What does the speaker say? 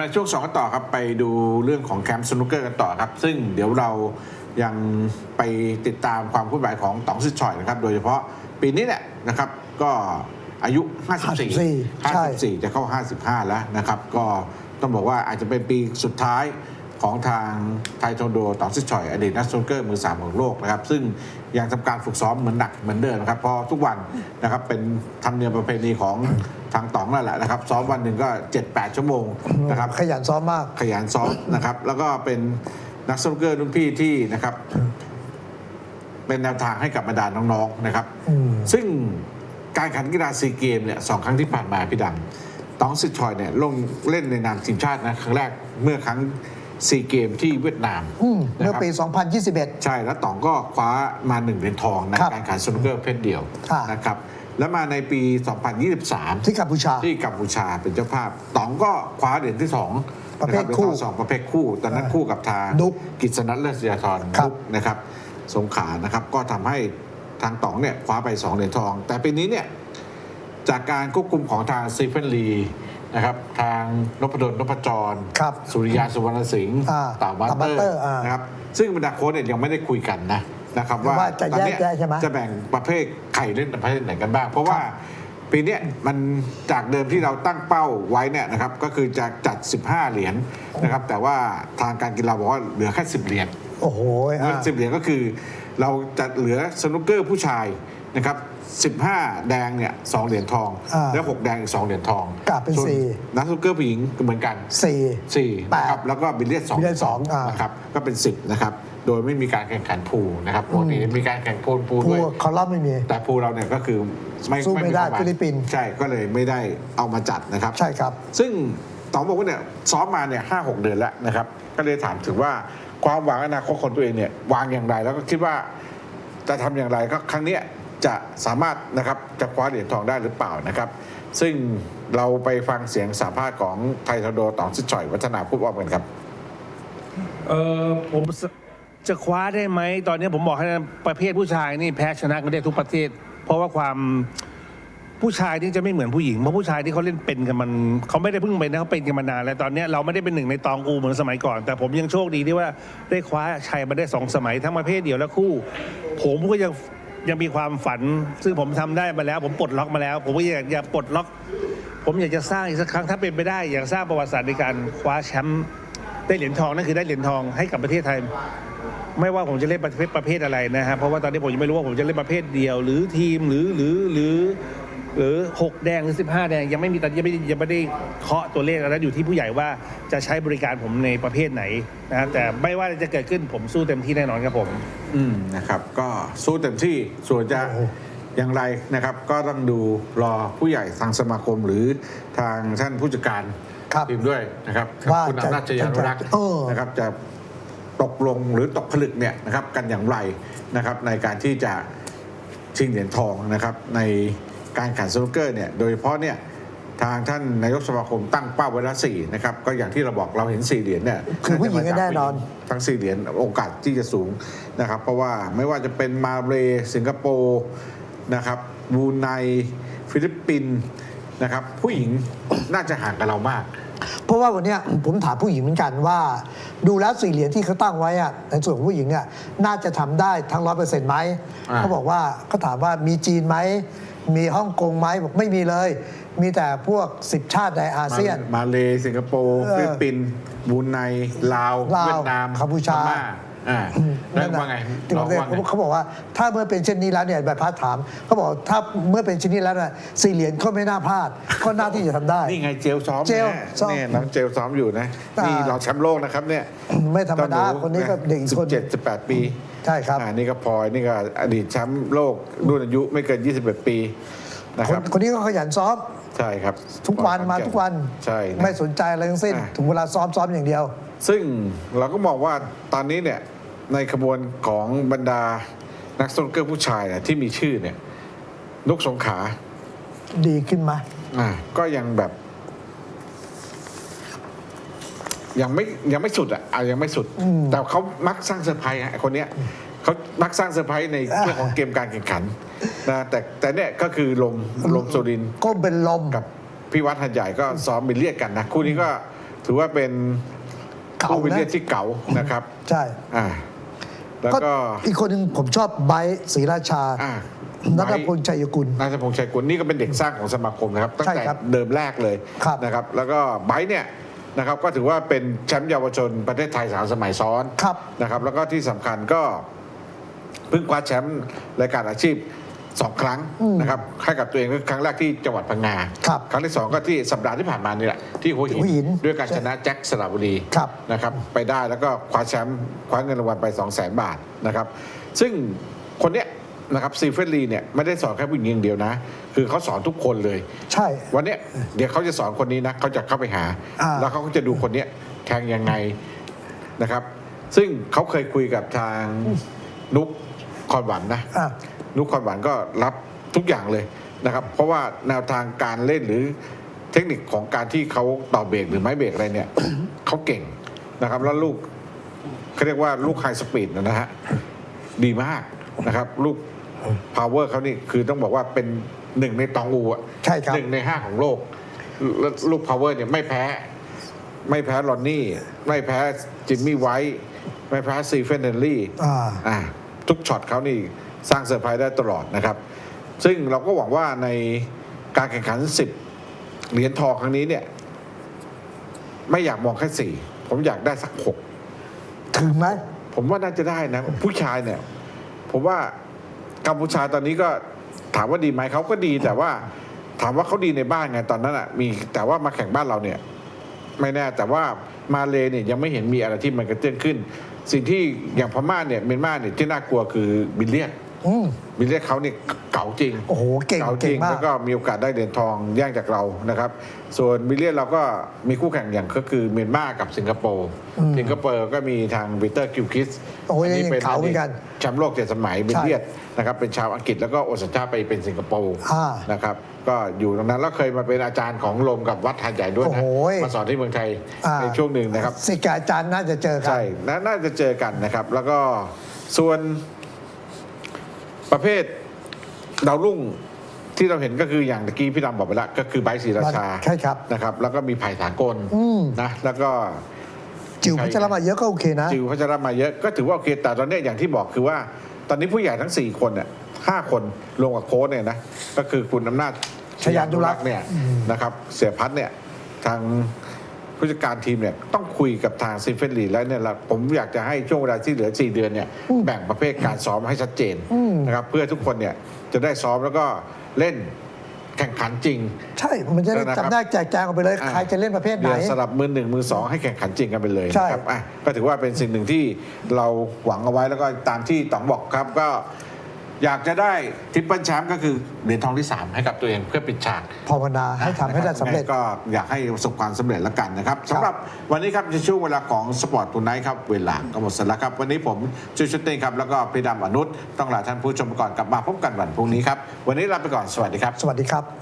ในช่วงสองกันต่อครับไปดูเรื่องของแคมป์สนุกเกอร์กันต่อครับ ซึ่งเดี๋ยวเรายังไปติดตามความเคลื่อนไหวของต๋องซิดชอยนะครับ โดยเฉพาะปีนี้เนี่ยนะครับ ก็อายุ 54ใช่54 จะเข้า 55 แล้วนะครับ ก็ต้องบอกว่าอาจจะเป็นปีสุดท้าย ของทางไทยทองโดต๋องซิดชอย อดีตนักสนุกเกอร์มือสามของโลกนะครับ ซึ่งยังทำการฝึกซ้อมเหมือนหนักเหมือนเดิมนะครับเพราะทุกวันนะครับเป็นธรรมเนียมประเพณีของทางต๋องนั่นแหละนะครับ ซ้อมวันหนึ่งก็ 7-8 ชั่วโมงนะครับ ขยันซ้อมมาก ขยันซ้อมนะครับ แล้วก็เป็นนักสนุกเกอร์รุ่นพี่ที่นะครับ เป็นแนวทางให้กับบรรดาน้องๆนะครับอืมซึ่งการแข่งขันกีฬาซีเกมเนี่ยสองครั้งที่ผ่านมาพี่ดำต้องซิชอยเนี่ยลงเล่นในนามทีมชาตินะครั้งแรกเมื่อครั้ง ซีเกมที่เวียดนามอืมนะเมื่อครับปี 2021 ใช่แล้วต๋องก็คว้ามาหนึ่งเหรียญทองนะครับการแข่งขันสนุกเกอร์เพศเดียวค่ะนะครับแล้วมาในปี 2023 ที่กัมพูชาที่กัมพูชาเป็นเจ้าภาพต๋องก็คว้าเหรียญที่สองประเภทนบคู่หรียญทองสองประเภทคู่ ตอนนั้นคู่กับทางดุ๊กกิษณัทเลิศศิยาธรครับดุ๊กนะครับ สงขลานะครับก็ทำให้ทางต๋องเนี่ยคว้าไปสองเหรียญทอง แต่ปีนี้เนี่ยจากการควบคุมของทางซีเฟนลี นะครับทางนพดลนพจร ครับสุริยาสุวรรณสิงห์อ่าเต่ามาเต่ามาเตเตออร์ร์อ่านนะครับซึ่งบรรดาโค้ชเนี่ยยังไม่ได้คุยกันนะนะครับว่าว่าจะตอนเนี้ยแยกได้ใช่ไหมจะแบ่งประเภทใครเล่นประเภทไหนกันบ้าง เพราะว่าปีเนี้ยมันจากเดิมที่เราตั้งเป้าไว้เนี่ยนะครับก็คือจะจัด 15 เหรียญนะครับแต่ว่าทางการกีฬาบอกว่าเหลือแค่ 10 เหรียญ โอ้โหเงินอะสิบเหรียญก็คือเราจะเหลือสนุกเกอร์ผู้ชาย นะครับ15 แดงเนี่ยสองเหรียญทอง อ่า แล้ว 6 แดงอีก 2 เหรียญทอง กลับเป็นส่วสี่ นักสนุกเกอร์ผู้หญิงก็เหมือนกัน สี่ 4แปดนะครับแล้วก็บิลเลียนสองบิลเลียนสองอ่าน นะครับก็เป็น 10นะครับโดยไม่มีการแข่งขันพูลนะครับปกติมีการแข่งพูลพูลพด้วยวกคอลัมน์ไม่มี แต่พูลเราเนี่ยก็คือไม่สู้ไม่ได้ควาฟิลิปปินส์ ใช่ก็เลยไม่ได้เอามาจัดนะครับ ใช่ครับ ซึ่งต๋องบอกว่าเนี่ยซ้อมมาเนี่ยห้าหกเดือนแล้วนะครับ ก็เลยถามถึงว่าความหวังอนาคตของตัวเองเนี่ยวางอย่างไร แล้วก็คิดว่าจะทำอย่างไรก็ครั้งเนี้ย จะสามารถนะครับจะคว้าเหรียญทองได้หรือเปล่านะครับ ซึ่งเราไปฟังเสียงสัมภาษณ์ของไททโดต๋องซิชอยวัฒนาพูดออกกันครับเออผมจะคว้าได้ไหมตอนนี้ผมบอกให้นะประเภทผู้ชายนี่แพ้ชนะกันได้ทุกประเทศ เพราะว่าความผู้ชายนี่จะไม่เหมือนผู้หญิงเพราะผู้ชายที่เขาเล่นเป็นกันมันเขาไม่ได้เพิ่งเป็นนะเขาเป็นกันมานานแล้วตอนนี้เราไม่ได้เป็นหนึ่งในตองอูเหมือนสมัยก่อน แต่ผมยังโชคดีที่ว่าได้คว้าชัยมาได้สองสมัยทั้งประเภทเดียวและคู่ ผมก็ยัง ยังมีความฝัน ซึ่งผมทำได้มาแล้ว ผมปลดล็อกมาแล้ว ผมก็อยากอยากปลดล็อก ผมอยากจะสร้างอีกสักครั้งถ้าเป็นไปได้ อยากสร้างประวัติศาสตร์ในการคว้าแชมป์ได้เหรียญทองนั่นคือได้เหรียญทองให้กับประเทศไทย ไม่ว่าผมจะเล่นประเภทประเภทอะไรนะฮะเพราะว่าตอนนี้ผมยังไม่รู้ว่าผมจะเล่นประเภทเดียว หรือทีมหรือหรือหรือ หรือหกแดงหรือสิบห้าแดงยังไม่มีตอนยังไม่ได้ยังไม่ได้เคาะตัวเลขแล้วอยู่ที่ผู้ใหญ่ว่าจะใช้บริการผมในประเภทไหนนะฮะแต่ไม่ว่าจะเกิดขึ้นผมสู้เต็มที่แน่นอนครับผม อืมนะครับ ก็สู้เต็มที่ส่วนจะโอ้อย่างไรนะครับ ก็ต้องดูรอผู้ใหญ่ทางสมาคมหรือทางท่านผู้จัดการครับทีมด้วยนะครับว่าคุณจะอำนาจชยานุรักษ์เออ นะครับจะตกลงหรือตกผลึกเนี่ยนะครับกันอย่างไรนะครับในการที่จะชิงเหรียญทองนะครับใน การแข่งสนุกเกอร์เนี่ยโดยเฉพาะเนี่ยทางท่านนายกสมาคมตั้งเป้าไว้ละสี่นะครับก็อย่างที่เราบอกเราเห็นสี่เหรียญเนี่ยคือผู้หญิงก็แน่นอนทั้งสี่เหรียญโอกาสที่จะสูงนะครับ เพราะว่าไม่ว่าจะเป็นมาเลสิงคโปร์นะครับบรูไนฟิลิปปินส์นะครับผู้หญิงน่าจะห่างกับเรามาก เพราะว่าวันเนี้ยผมถามผู้หญิงเหมือนกันว่า ดูแล้วสี่เหรียญที่เขาตั้งไว้อะในส่วนของผู้หญิงเนี่ยน่าจะทำได้ทั้งร้อยเปอร์เซ็นต์ไหมอ่าเขาบอกว่าเขาถามว่ามีจีนไหม มีฮ่องกงไหมบอกไม่มีเลย มีแต่พวกสิบชาติในอาเซียน มามาเลสิงคโปร์เออฟิลิปปินส์บรูไนลาวลาวเวียดนามกัมพูชาพม่อ่าแล้วว่าไงที่น้ผองมเรียนว่าไงเขาบอกว่าถ้าเมื่อเป็นเช่นนี้แล้วเนี่ยแบบพัดถามเขาบอกถ้าเมื่อเป็นเช่นนี้แล้วเนี่ยสี่เหรียญก็ไม่น่าพลาด ก็น่าที่จะทำได้ นี่ไงเจลซ้อมเจลนะซ้อมเนี่ยน้องเจลซ้อมอยู่นะอ่านี่นี่เราแชมป์โลกนะครับเนี่ย ไม่ธรรมดาคนนี้ก็เด็กอีกสิคนบเจ็ดสิบแปดปี ใช่ครับอ่านี่ก็พลอยนี่ก็อดีตแชมป์โลกรุ่นอายุไม่เกิน 21 ปีนะคครันบคนนี้ก็ขยันซ้อม ใช่ครับทุกวันมาทุกวันใช่นะ ไม่สนใจอะไรทั้งสิ้น อ่าถึงเวลาซ้อมซ้อมอย่างเดียว ซึ่งเราก็มองว่าตอนนี้เนี่ยในขบวนของบรรดานักสนุกเกอร์ผู้ชายเนี่ยที่มีชื่อเนี่ยนุกสงขลาดีขึ้นไหม อ่าก็ยังแบบ ยังไม่ยังไม่สุดอะอะยังไม่สุด แต่เขามักสร้างเซอร์ไพรส์อะไอ้คนเนี้ยเขามักสร้างเซอร์ไพรส์ในเรื่องของเกมการแข่งขันนะแต่แต่เนี่ยก็คือลมลมโซดินทร์ก็เป็นลม กับพี่วัดหัดใหญ่ก็ซ้อมบิลเลียดกันนะคู่นี้ก็ถือว่าเป็นเก่าคู่วิลนะเลียนที่เก่านะครับใช่ อ่าแล้วก็ อีกคนหนึ่งผมชอบไบร์ทศรีราชาอ่า นัทพลชัยกุล นายพงษ์ชัยกุลนี่ก็เป็นเด็กสร้างของสมาคมนะครับตั้งใช่แต่ครับเดิมแรกเลยครับนะครับ แล้วก็ไบร์ทเนี่ย นะครับก็ถือว่าเป็นแชมป์เยาวชนประเทศไทยสามสมัยซ้อนครับ นะครับ แล้วก็ที่สำคัญก็เพิ่งคว้าแชมป์รายการอาชีพสองครั้งนะครับให้กับตัวเองก็ครั้งแรกที่จังหวัดพังงาครับครั้งที่สองก็ที่สัปดาห์ที่ผ่านมานี่แหละที่หัวหิหัวหินด้วยการชนะแจ็คสระบุรีครับ นะครับไปได้แล้วก็คว้าแชมป์คว้าเงินรางวัลไป 2 0 0 0 0 0 บาทนะครับ ซึ่งคนเนี้ย นะครับซีเฟรลีเนี่ยไม่ได้สอนแค่ผู้หญิงอย่างเดียวนะ คือเขาสอนทุกคนเลย ใช่ วันเนี้ยเดี๋ยวเขาจะสอนคนนี้นะเขาจะเข้าไปหา อ่า แล้วเขาก็จะดูคนเนี้ยแทงยังไงนะครับ ซึ่งเขาเคยคุยกับทางนุกคอนหวันนะ อะ นุกคอนหวันก็รับทุกอย่างเลยนะครับ เพราะว่าแนวทางการเล่นหรือเทคนิคของการที่เขาต่อเบรกหรือไม้เบรกอะไรเนี่ย เขาเก่งนะครับ แล้วลูกเขาเรียกว่าลูกไฮสปีดนะฮะดีมากนะครับ ลูก พาวเวอร์เขานี่คือต้องบอกว่าเป็นหนึ่งในตองอูอะใช่ครับ หนึ่งในห้าของโลกแล้วลูกพาวเวอร์เนี่ยไม่แพ้ ไม่แพ้ลอนนี่ ไม่แพ้จิมมี่ไวท์ไม่แพ้ซีเฟนเดนลี่อ่า อ่าทุกช็อตเขานี่สร้างเซอร์ไพรส์ได้ตลอดนะครับ ซึ่งเราก็หวังว่าในการแข่งขัน 10 เหรียญทองครั้งนี้เนี่ย ไม่อยากมองแค่สี่ผมอยากได้สักหก ถึงไหมผมว่าน่าจะได้นะ ผู้ชายเนี่ย ผมว่า กัมพูชาตอนนี้ก็ถามว่าดีไหมเขาก็ดีแต่ว่าถามว่าเขาดีในบ้านไงตอนนั้นอะมีแต่ว่ามาแข่งบ้านเราเนี่ย ไม่แน่แต่ว่ามาเลเนี่ยยังไม่เห็นมีอะไรที่มันกระเตื้องขึ้น สิ่งที่อย่างพม่าเนี่ยเมียนมาเนี่ยที่น่ากลัวคือบิลเลียน อืมบิลเลียนเขาเนี่ยเก่าจริงโอ้โหเก่งเก่าจเก่ริงงมาก แล้วก็มีโอกาสได้เหรียญทองแย่งจากเรานะครับ ส่วนบิลเลียนเราก็มีคู่แข่งอย่างก็คือเมียนมากับสิงคโปร์อืมสิงคโปร์ก็มีทางวิเตอร์คิวคิสโอ้ยยังเก่าเหมือนกันแชมป์โลกเจ็ดสมัยบิลเลียนนะครับเป็นชาวอังกฤษแล้วก็โอสัญชาติไปเป็นสิงคโปร์อ่า นะครับก็อยู่ตรงนั้นแล้วเคยมาเป็นอาจารย์ของลมกับวัดหาดใหญ่ด้วยนะโอ้โห มาสอนที่เมืองไทยอ่าในช่วงหนึ่งนะครับ สิทธิ์กับอาจารย์น่าจะเจอกัน ใช่นาน่าจะเจอกันนะครับ แล้วก็ส่วน ประเภทดาวรุ่งที่เราเห็นก็คืออย่างตะกี้พี่ดำบอกไปแล้วก็คือไบร์ทศรีราชาใช่ครับนะครับ แล้วก็มีไผ่สากลอืม นะแล้วก็ จิ๋วพัชรมาเยอะก็โอเคนะ จิวพัชรมาเยอะก็ถือว่าโอเคแต่ตอนเนี้ยอย่างที่บอกคือว่า ตอนนี้ผู้ใหญ่ทั้ง 4 คนเนี่ยห้าคนรวมกับโค้ชเนี่ยนะก็คือคุณอำนาจชยานุรักษ์เนี่ยนะครับ เสียพัฒน์เนี่ยทาง ผู้จัดการทีมเนี่ยต้องคุยกับทางซิฟเฟนลีแล้วเนี่ยเราผมอยากจะให้ช่วงเวลาที่เหลือ 4 เดือนเนี่ยแบ่งประเภทการซ้อมให้ชัดเจนอืมนะครับเพื่อทุกคนเนี่ยจะได้ซ้อมแล้วก็เล่นแข่งขันจริง ใช่ มันจะได้นะครับจำได้แจกแจงออกไปเลยอะใครจะเล่นประเภทไหนเดี๋ยวสลับมือหนึ่งมือสองให้แข่งขันจริงกันไปเลยใช่นะครับอะก็ถือว่าเป็นสิ่งหนึ่งที่เราหวังเอาไว้แล้วก็ตามที่ต๋องบอกครับก็ อยากจะได้ทริปเปิลแชมป์ก็คือเหรียญทองที่ 3 ให้กับตัวเองเพื่อปิดฉากภาวนาให้ทำให้ได้สำเร็จ ก็อยากให้ประสบความสำเร็จแล้วกันนะครับสำหรับวันนี้ครับในช่วงเวลาของสปอร์ตทูไนท์ครับ เวลาก็หมดเสร็จแล้วครับ วันนี้ผมจุชุดเต้งครับแล้วก็พี่ดำอนุษย์ต้องลาท่านผู้ชมไปก่อนกลับมาพบกันวันพรุ่งนี้ครับวันนี้ลาไปก่อนสวัสดีครับ สวัสดีครับ